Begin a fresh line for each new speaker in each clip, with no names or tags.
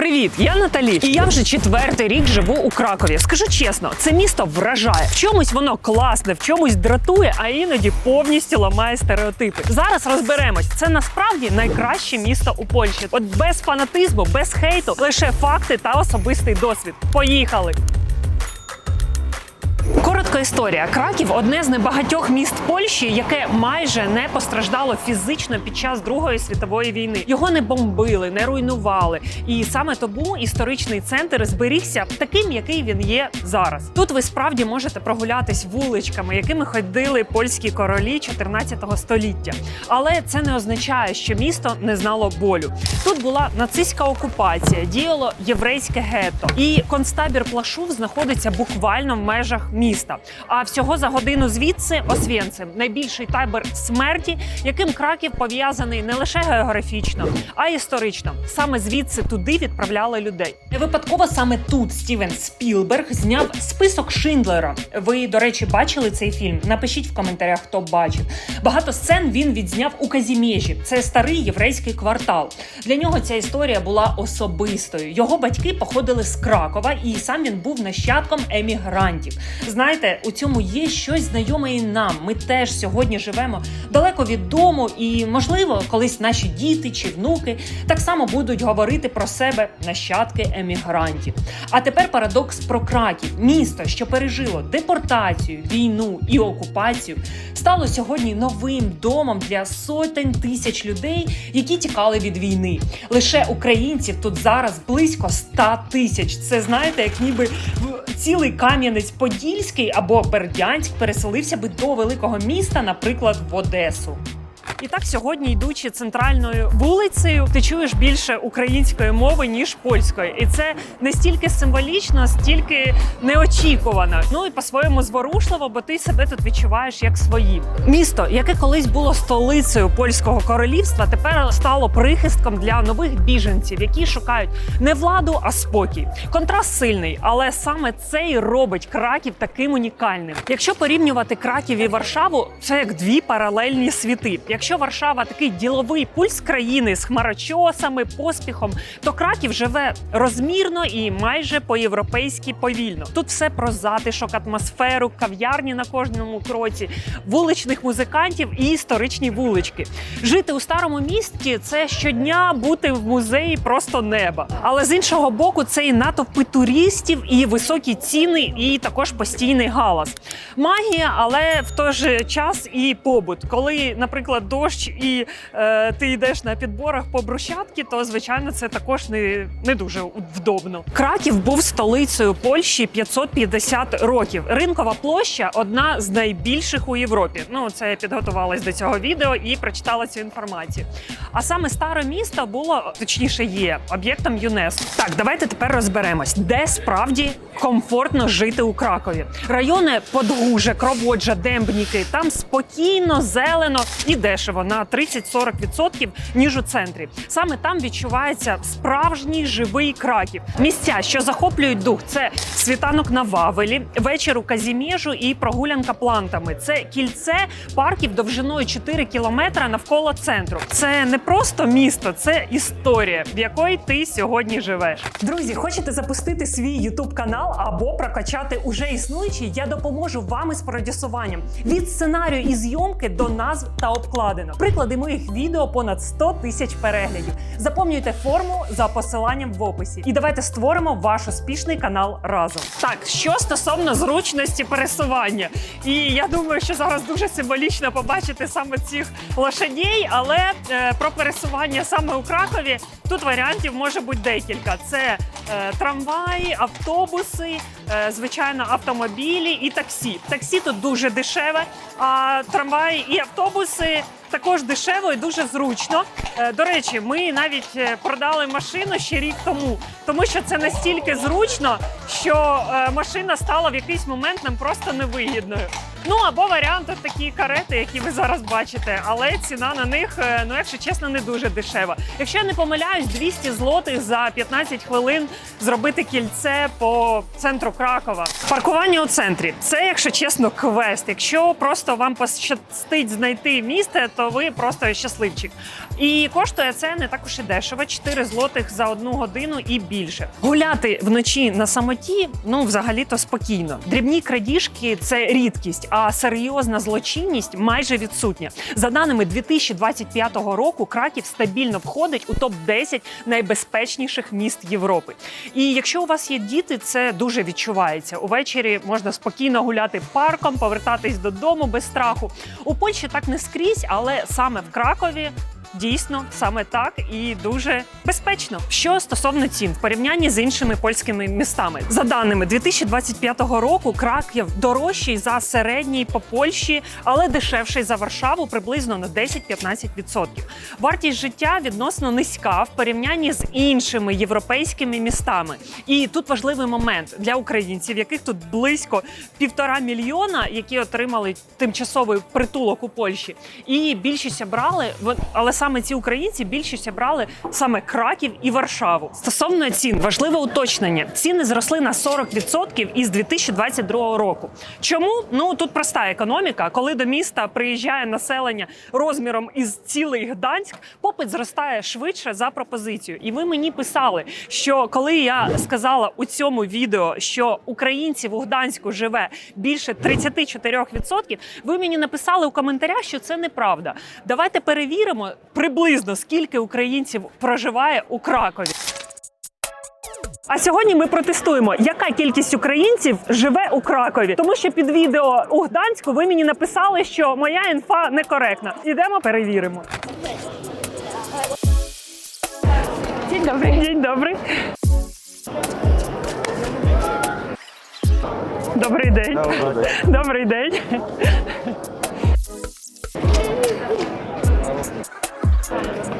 Привіт, я Наталі, і я вже четвертий рік живу у Кракові. Скажу чесно, це місто вражає. В чомусь воно класне, в чомусь дратує, а іноді повністю ламає стереотипи. Зараз розберемось. Це насправді найкраще місто у Польщі. От без фанатизму, без хейту, лише факти та особистий досвід. Поїхали! Коротка історія. Краків одне з небагатьох міст Польщі, яке майже не постраждало фізично під час Другої світової війни. Його не бомбили, не руйнували. І саме тому історичний центр зберігся таким, який він є зараз. Тут ви справді можете прогулятись вуличками, якими ходили польські королі 14 століття. Але це не означає, що місто не знало болю. Тут була нацистська окупація, діяло єврейське гетто, і концтабір Плашув знаходиться буквально в межах міста. А всього за годину звідси Освєнцим – найбільший табір смерті, яким Краків пов'язаний не лише географічно, а й історично. Саме звідси туди відправляли людей. Не випадково саме тут Стівен Спілберг зняв список Шиндлера. Ви, до речі, бачили цей фільм? Напишіть в коментарях, хто бачив. Багато сцен він відзняв у Казімежі. Це старий єврейський квартал. Для нього ця історія була особистою. Його батьки походили з Кракова, і сам він був нащадком емігрантів. Знаєте, у цьому є щось знайоме і нам. Ми теж сьогодні живемо далеко від дому, і можливо, колись наші діти чи внуки так само будуть говорити про себе нащадки емігрантів. А тепер парадокс про Краків, місто, що пережило депортацію, війну і окупацію, стало сьогодні новим домом для сотень тисяч людей, які тікали від війни. Лише українців тут зараз близько 100 тисяч. Це знаєте, як ніби цілий Кам'янець-Подільський або Бердянськ переселився би до великого міста, наприклад, в Одесу. І так сьогодні, йдучи центральною вулицею, ти чуєш більше української мови ніж польської, і це не стільки символічно, стільки неочікувано. Ну і по-своєму зворушливо, бо ти себе тут відчуваєш як своїм. Місто, яке колись було столицею польського королівства, тепер стало прихистком для нових біженців, які шукають не владу, а спокій. Контраст сильний, але саме це і робить Краків таким унікальним. Якщо порівнювати Краків і Варшаву, це як дві паралельні світи. Якщо Варшава такий діловий пульс країни з хмарочосами, поспіхом, то Краків живе розмірно і майже по-європейськи повільно. Тут все про затишок, атмосферу, кав'ярні на кожному кроці, вуличних музикантів і історичні вулички. Жити у старому місті це щодня бути в музеї просто неба. Але з іншого боку, це і натовпи туристів, і високі ціни, і також постійний галас. Магія, але в той же час і побут. Коли, наприклад, дощ і е, ти йдеш на підборах по брусчатки, то звичайно це також не, не дуже вдобно. Краків був столицею Польщі 550 років. Ринкова площа одна з найбільших у Європі. Ну це я підготувалась до цього відео і прочитала цю інформацію. А саме старе місто було точніше є об'єктом ЮНЕСКО. Так, давайте тепер розберемось, де справді комфортно жити у Кракові. Райони Подгуже, Кроводжа, Дембніки. Там спокійно, зелено і дешево на 30-40% ніж у центрі. Саме там відчувається справжній живий краків. Місця, що захоплюють дух, це світанок на Вавелі, вечір у Казімежу і прогулянка плантами. Це кільце парків довжиною 4 кілометра навколо центру. Це не просто місто, це історія, в якої ти сьогодні живеш. Друзі, хочете запустити свій YouTube канал або прокачати уже існуючий? Я допоможу вам із продюсуванням від сценарію і зйомки до назв та обкладинок. Приклади моїх відео понад 100 тисяч переглядів. Заповнюйте форму за посиланням в описі. І давайте створимо ваш успішний канал разом. Так, що стосовно зручності пересування, і я думаю, що зараз дуже символічно побачити саме цих лошадей, але е, про пересування саме у Кракові тут варіантів може бути декілька: це е, трамваї, автобуси, е, звичайно, автомобілі і таксі. Таксі тут дуже дешеве, а трамваї і автобуси. Також дешево і дуже зручно. Е, До речі, ми навіть е, продали машину ще рік тому, тому що це настільки зручно, що е, машина стала в якийсь момент нам просто невигідною. Ну або варіант такі карети, які ви зараз бачите, але ціна на них, ну якщо чесно, не дуже дешева. Якщо я не помиляюсь, 200 злотих за 15 хвилин зробити кільце по центру Кракова. Паркування у центрі це, якщо чесно, квест. Якщо просто вам пощастить знайти місце, то ви просто щасливчик. І коштує це не також і дешево 4 злотих за одну годину і більше. Гуляти вночі на самоті, ну взагалі то спокійно. Дрібні крадіжки це рідкість, а серйозна злочинність майже відсутня. За даними 2025 року, Краків стабільно входить у топ 10 найбезпечніших міст Європи. І якщо у вас є діти, це дуже відчувається. Увечері можна спокійно гуляти парком, повертатись додому без страху. У Польщі так не скрізь, але саме в Кракові. Дійсно, саме так і дуже безпечно. Що стосовно цін в порівнянні з іншими польськими містами, за даними 2025 року, Краків дорожчий за середній по Польщі, але дешевший за Варшаву приблизно на 10-15%. Вартість життя відносно низька в порівнянні з іншими європейськими містами. І тут важливий момент для українців, яких тут близько півтора мільйона, які отримали тимчасовий притулок у Польщі. І більшість обрали, але саме ці українці більшість обрали саме Краків і Варшаву. Стосовно цін, важливе уточнення: ціни зросли на 40% із 2022 року. Чому? Ну тут проста економіка. Коли до міста приїжджає населення розміром із цілий Гданськ, попит зростає швидше за пропозицію. І ви мені писали, що коли я сказала у цьому відео, що українців у Гданську живе більше 34%, ви мені написали у коментарях, що це неправда. Давайте перевіримо приблизно скільки українців проживає у Кракові. А сьогодні ми протестуємо, яка кількість українців живе у Кракові, тому що під відео у Гданську ви мені написали, що моя інфа некоректна. Ідемо перевіримо. День добрий. День добрий. Добрий день. Добрий день. Добрий день.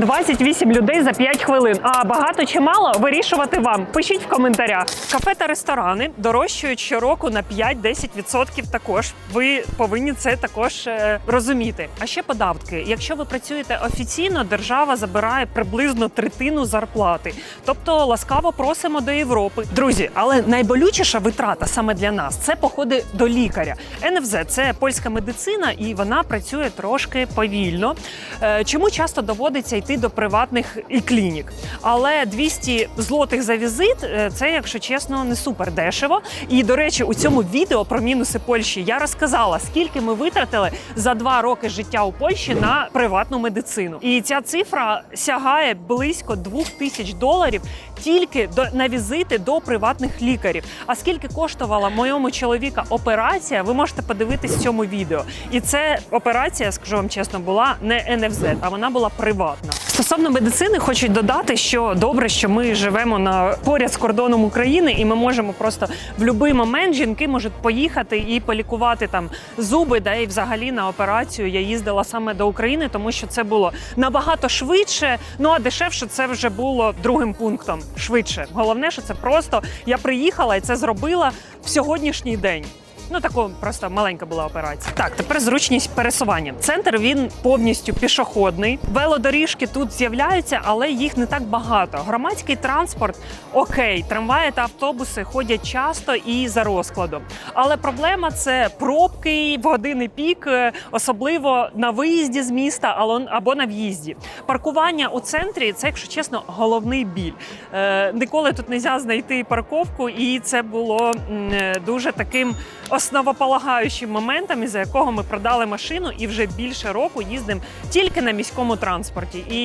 28 людей за 5 хвилин. А багато чи мало вирішувати вам. Пишіть в коментарях. Кафе та ресторани дорожчають щороку на 5-10% також. Ви повинні це також е, розуміти. А ще податки. Якщо ви працюєте офіційно, держава забирає приблизно третину зарплати. Тобто ласкаво просимо до Європи. Друзі, але найболючіша витрата саме для нас це походи до лікаря. НФЗ це польська медицина, і вона працює трошки повільно. Е, Чому часто доводиться йти до приватних і клінік? Але 200 злотих за візит е, це, якщо чесно, не супер дешево. І до речі, у цьому відео про мінуси Польщі я розказала, скільки ми витратили за два роки життя у Польщі на приватну медицину. І ця цифра сягає близько 2000 доларів тільки до на візити до приватних лікарів. А скільки коштувала моєму чоловіка операція, ви можете подивитись в цьому відео. І це операція, скажу вам чесно, була не НФЗ, а вона була приватна. Стосовно медицини, хочу додати, що добре, що ми живемо на поряд з кордоном України, і ми можемо просто в будь-який момент жінки можуть поїхати і полікувати там зуби, да і взагалі на операцію я їздила саме до України, тому що це було набагато швидше. Ну а дешевше це вже було другим пунктом. Швидше. Головне, що це просто я приїхала і це зробила в сьогоднішній день. Ну, тако просто маленька була операція. Так, тепер зручність пересування. Центр він повністю пішохідний. Велодоріжки тут з'являються, але їх не так багато. Громадський транспорт окей, трамваї та автобуси ходять часто і за розкладом. Але проблема це пробки в години пік, е, особливо на виїзді з міста або на в'їзді. Паркування у центрі це, якщо чесно, головний біль. Е, ніколи тут не можна знайти парковку, і це було е, дуже таким основополагаючим моментом, із-за якого ми продали машину і вже більше року їздимо тільки на міському транспорті. І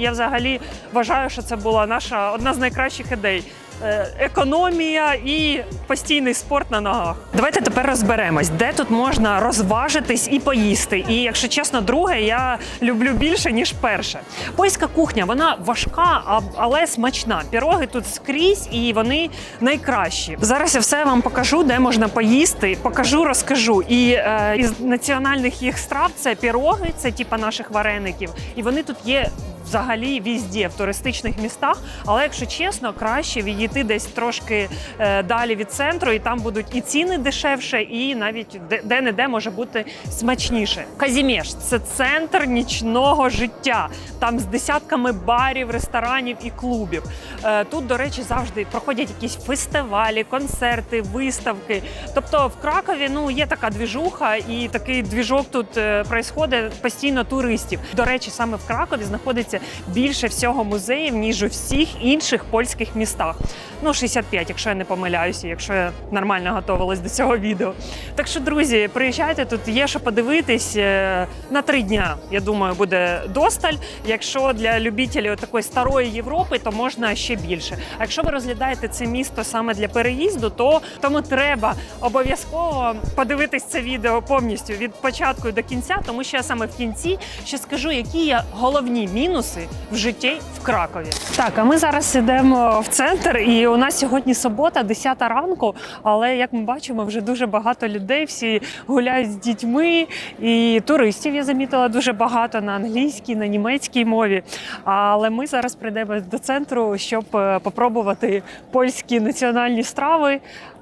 я взагалі вважаю, що це була наша одна з найкращих ідей. Е, економія і постійний спорт на ногах. Давайте тепер розберемось, де тут можна розважитись і поїсти. І якщо чесно, друге я люблю більше ніж перше. Польська кухня вона важка, але смачна. Піроги тут скрізь і вони найкращі. Зараз я все вам покажу, де можна поїсти. Покажу, розкажу. І е, із національних їх страв це піроги, це типа наших вареників, і вони тут є. Взагалі візде в туристичних містах, але якщо чесно, краще відійти десь трошки е, далі від центру, і там будуть і ціни дешевше, і навіть де- де-не-де може бути смачніше. Казімеш це центр нічного життя. Там з десятками барів, ресторанів і клубів. Е, Тут, до речі, завжди проходять якісь фестивалі, концерти, виставки. Тобто в Кракові ну є така двіжуха, і такий двіжок тут е, происходить постійно туристів. До речі, саме в Кракові знаходиться більше всього музеїв ніж у всіх інших польських містах. Ну 65, якщо я не помиляюся, якщо я нормально готувалась до цього відео. Так що, друзі, приїжджайте тут. Є що подивитись е, на три дня. Я думаю, буде досталь. Якщо для любителів такої старої Європи, то можна ще більше. А якщо ви розглядаєте це місто саме для переїзду, то тому треба обов'язково подивитись це відео повністю від початку до кінця, тому що я саме в кінці ще скажу, які є головні мінуси в житті в Кракові. Так, а ми зараз йдемо в центр, і у нас сьогодні субота, 10 ранку. Але як ми бачимо, вже дуже багато людей, всі гуляють з дітьми, і туристів я замітила дуже багато на англійській, на німецькій мові. Але ми зараз прийдемо до центру, щоб е, попробувати польські національні страви.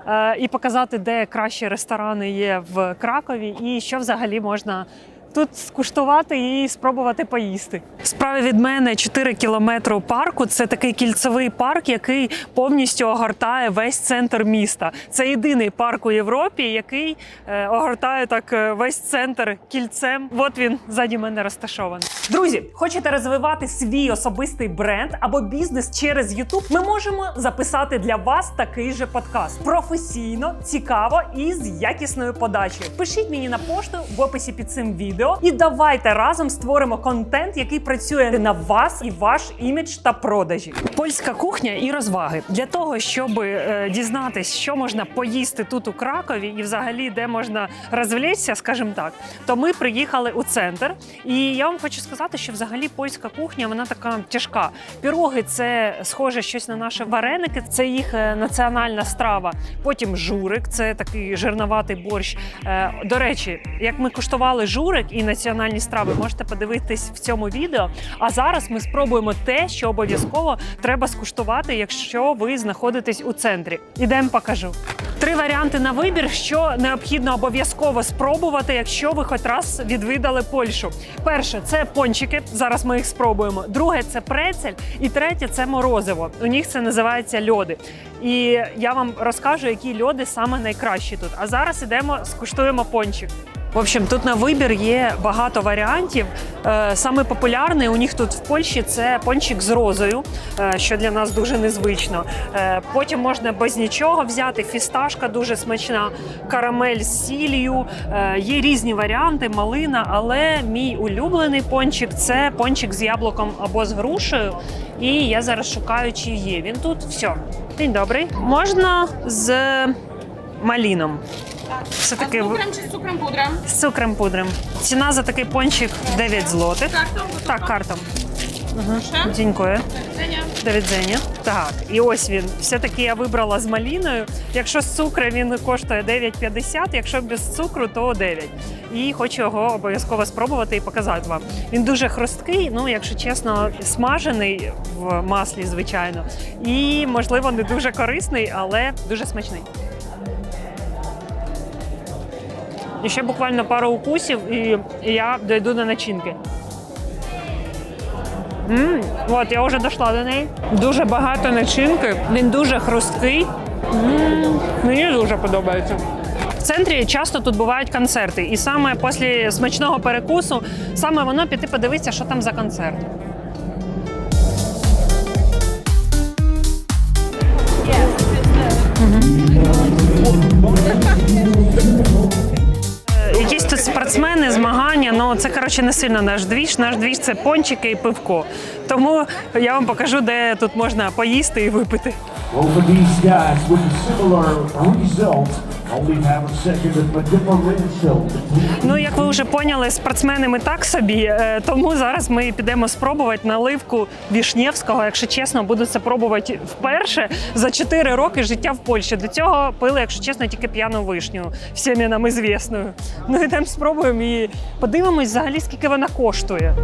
е, І показати, де кращі ресторани є в Кракові, і що взагалі можна тут скуштувати і спробувати поїсти. Справа від мене 4 кілометри парку. Це такий кільцевий парк, який повністю огортає весь центр міста. Це єдиний парк у Європі, який е, огортає так е, весь центр кільцем. От він ззаді мене розташований. Друзі, хочете розвивати свій особистий бренд або бізнес через YouTube? Ми можемо записати для вас такий же подкаст професійно, цікаво і з якісною подачею. Пишіть мені на пошту в описі під цим відео, і давайте разом створимо контент, який працює на вас і ваш імідж та продажі. Польська кухня і розваги для того, щоб е, дізнатись, що можна поїсти тут у Кракові, і взагалі де можна розвлечься, скажімо так, то ми приїхали у центр. І я вам хочу сказати, що взагалі польська кухня вона така тяжка. Піроги це схоже щось на наші вареники, це їх е, національна страва. Потім журик, це такий жирноватий борщ. Е, До речі, як ми куштували журик і національні страви, можете подивитись в цьому відео. А зараз ми спробуємо те, що обов'язково треба скуштувати, якщо ви знаходитесь у центрі. Ідемо покажу. Три варіанти на вибір, що необхідно обов'язково спробувати, якщо ви хоч раз відвідали Польщу. Перше це пончики. Зараз ми їх спробуємо. Друге це прецель. І третє це морозиво. У них це називається льоди. І я вам розкажу, які льоди саме найкращі тут. А зараз ідемо, скуштуємо пончик. В общем, тут на вибір є багато варіантів. Е, Саме популярний у них тут в Польщі це пончик з розою, е, що для нас дуже незвично. Е, Потім можна без нічого взяти. Фісташка дуже смачна, карамель з сіллю. Є різні варіанти, малина, але мій улюблений пончик це пончик з яблуком або з грушею. І я зараз шукаю, чи є. Він тут все. День добрий. Можна з маліном. Це таке в-
cukrem czy z cukrem pudrem?
з цукром пудрем. Ціна за такий пончик 9 злотих.
Kartą?
Так, картом.
Proszę.
Дякую.
Widzenia.
До відзення. Так, і ось він. Все-таки я вибрала з маліною. Якщо з цукром він коштує 9,50, якщо без цукру, то 9. І хочу його обов'язково спробувати і показати вам. Він дуже хрусткий, ну, якщо чесно, смажений в маслі, звичайно. І, можливо, не дуже корисний, але дуже смачний. І ще буквально пару укусів, і, і я дойду до начинки. М, От, я вже дійшла до неї. Дуже багато начинки, він дуже хрусткий. М, Мені дуже подобається. В центрі часто тут бувають концерти, і саме після смачного перекусу саме воно піти подивитися, що там за концерт. Тут спортсмени, змагання, ну це коротше не сильно наш двіж. Наш двіж це пончики і пивко. Тому я вам покажу, де тут можна поїсти і випити.
Both
Ну, як ви вже поняли, спортсмени ми так собі. е, Тому зараз ми підемо спробувати наливку Вішнєвського. Якщо чесно, буду це пробувати вперше за 4 роки життя в Польщі. До цього пили, якщо чесно, тільки п'яну вишню, всім нам ізвісною. Ну йдемо спробуємо і подивимось взагалі, скільки вона коштує.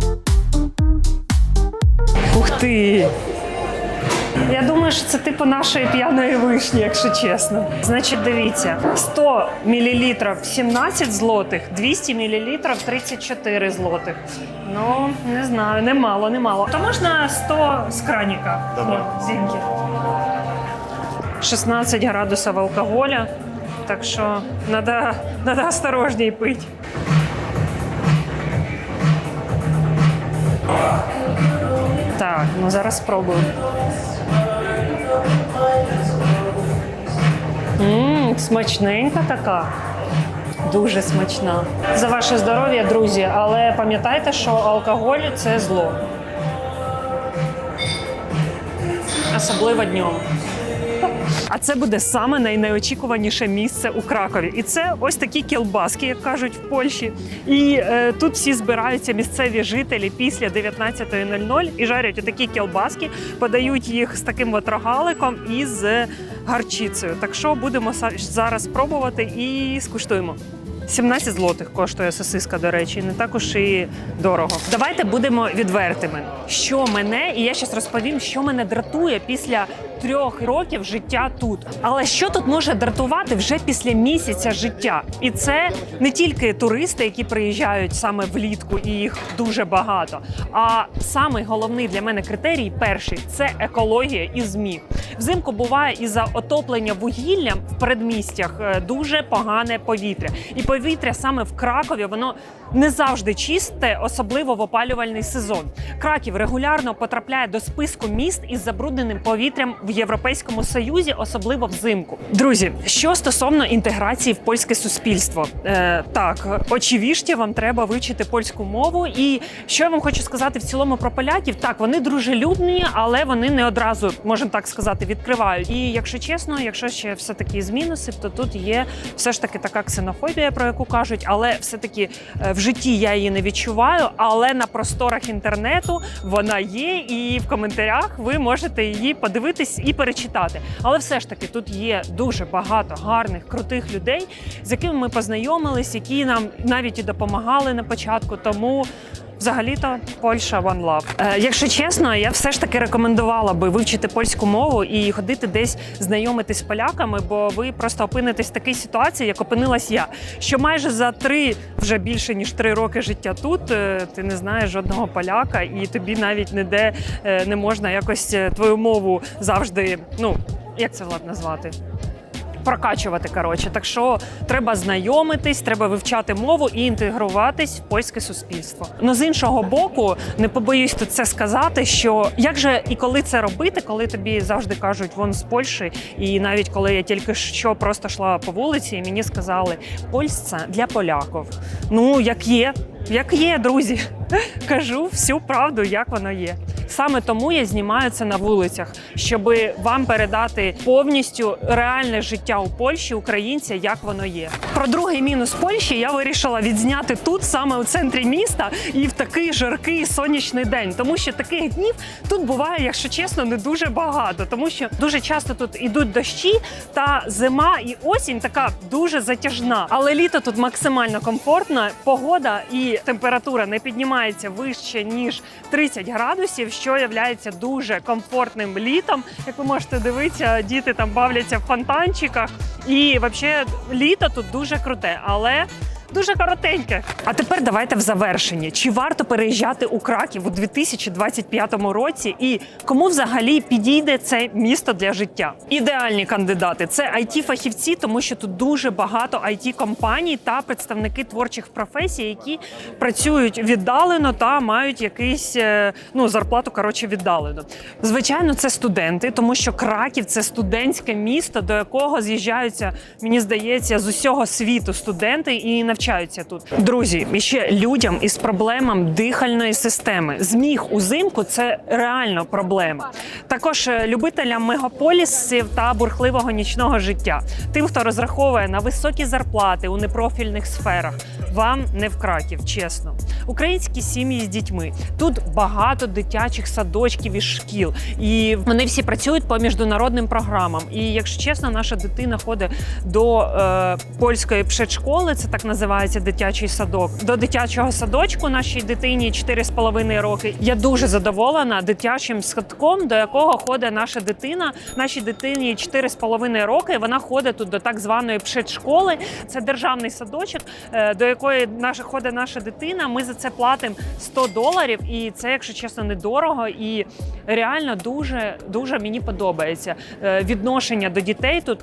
Ух ти! Я думаю, що це типу нашої п'яної вишні, якщо чесно. Значить, дивіться, 100 мл 17 злотих, 200 мл 34 злотих. Ну, не знаю, немало, немало. То можна 100 з краніка. Зіньки. 16 градусів алкоголя. Так що треба, треба осторожній пити. Так, ну зараз спробую. Мм, смачненька така. Дуже смачна. За ваше здоров'я, друзі, але пам'ятайте, що алкоголь це зло. Особливо днем. А це буде саме найнеочікуваніше місце у Кракові. І це ось такі кілбаски, як кажуть в Польщі. І е, тут всі збираються місцеві жителі після 19.00 і жарять отакі кілбаски, подають їх з таким от рогаликом і з гарчицею. Так що будемо зараз пробувати і скуштуємо. 17 злотих коштує сосиска, до речі, не також і дорого. Давайте будемо відвертими. Що мене, і я зараз розповім, що мене дратує після трьох років життя тут. Але що тут може дратувати вже після місяця життя? І це не тільки туристи, які приїжджають саме влітку, і їх дуже багато. А самий головний для мене критерій перший це екологія і зміг. Взимку буває із-за отоплення вугіллям в передмістях е, дуже погане повітря. І повітря саме в Кракові воно не завжди чисте, особливо в опалювальний сезон. Краків регулярно потрапляє до списку міст із забрудненим повітрям в Європейському Союзі, особливо взимку. Друзі, що стосовно інтеграції в польське суспільство, е, так очевидно, вам треба вивчити польську мову. І що я вам хочу сказати в цілому про поляків, так вони дружелюбні, але вони не одразу можемо так сказати відкривають. І якщо чесно, якщо ще все таки з мінусів, то тут є все ж таки така ксенофобія, про яку кажуть, але все таки в житті я її не відчуваю. Але на просторах інтернету вона є, і в коментарях ви можете її подивитись і перечитати. Але все ж таки тут є дуже багато гарних, крутих людей, з якими ми познайомились, які нам навіть і допомагали на початку. Тому Взагалі-то Польща One Love. Е, якщо чесно, я все ж таки рекомендувала би вивчити польську мову і ходити десь знайомитись з поляками, бо ви просто опинитесь в такій ситуації, як опинилась я. Що майже за три, вже більше ніж три роки життя тут, е, ти не знаєш жодного поляка, і тобі навіть ніде е, не можна якось е, твою мову завжди, ну як це влад назвати? Прокачувати. Коротше, так що треба знайомитись, треба вивчати мову і інтегруватись в польське суспільство. Ну з іншого боку, не побоюсь тут це сказати. Що як же і коли це робити, коли тобі завжди кажуть вон з Польщі, і навіть коли я тільки що просто йшла по вулиці, і мені сказали, Польща для поляків. Ну як є, як є, друзі. Кажу всю правду, як воно є. Саме тому я знімаю це на вулицях, щоб вам передати повністю реальне життя у Польщі українця, як воно є. Про другий мінус Польщі я вирішила відзняти тут, саме у центрі міста, і в такий жаркий сонячний день, тому що таких днів тут буває, якщо чесно, не дуже багато, тому що дуже часто тут ідуть дощі, та зима і осінь така дуже затяжна. Але літо тут максимально комфортно, погода і температура не піднімається вище ніж 30 градусів, що є дуже комфортним літом. Як ви можете дивитися, діти там бавляться в фонтанчиках. І взагалі літо тут дуже круте, але. Дуже коротеньке. А тепер давайте в завершенні. Чи варто переїжджати у Краків у 2025 році? І кому взагалі підійде це місто для життя? Ідеальні кандидати це it фахівці тому що тут дуже багато it компаній та представники творчих професій, які працюють віддалено та мають якийсь е, ну зарплату коротше віддалено. Звичайно, це студенти, тому що Краків це студентське місто, до якого з'їжджаються, мені здається, з усього світу студенти і навчаються навчаються тут. Друзі, і ще людям із проблемами дихальної системи. Зміг узимку це реально проблема. Також е, любителям мегаполісів та бурхливого нічного життя. Тим, хто розраховує на високі зарплати у непрофільних сферах. Вам не в краків, чесно. Українські сім'ї з дітьми. Тут багато дитячих садочків і шкіл, і вони всі працюють по міжнародним програмам. І якщо чесно, наша дитина ходить до е, польської пшедшколи, це так називається дитячий садок. До дитячого садочку нашій дитині 4,5 роки. Я дуже задоволена дитячим садком, до якого ходить наша дитина. Нашій дитині 4,5 роки. Вона ходить тут до так званої пшедшколи. Це державний садочок, е, до якої наша ходить наша дитина. Ми за це платимо 100 доларів, і це, якщо чесно, недорого. І реально дуже дуже мені подобається Е, відношення до дітей тут.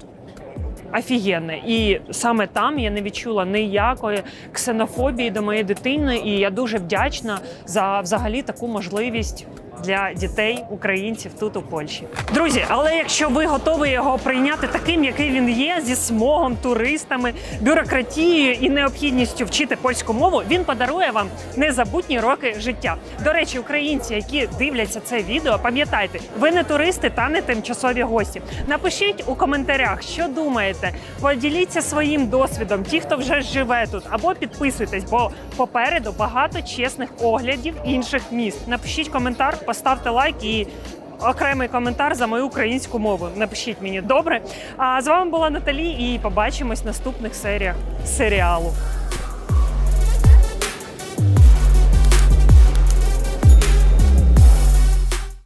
Офігенне. І саме там я не відчула ніякої ксенофобії до моєї дитини, і я дуже вдячна за взагалі таку можливість. Для дітей українців тут у Польщі, друзі. Але якщо ви готові його прийняти таким, який він є, зі смогом, туристами, бюрократією і необхідністю вчити польську мову, він подарує вам незабутні роки життя. До речі, українці, які дивляться це відео, пам'ятайте, ви не туристи та не тимчасові гості. Напишіть у коментарях, що думаєте. Поділіться своїм досвідом, ті, хто вже живе тут, або підписуйтесь, бо попереду багато чесних оглядів інших міст. Напишіть коментар, поставте лайк і. Окремий коментар за мою українську мову. Напишіть мені добре. А з вами була Наталі, і побачимось в наступних серіях серіалу.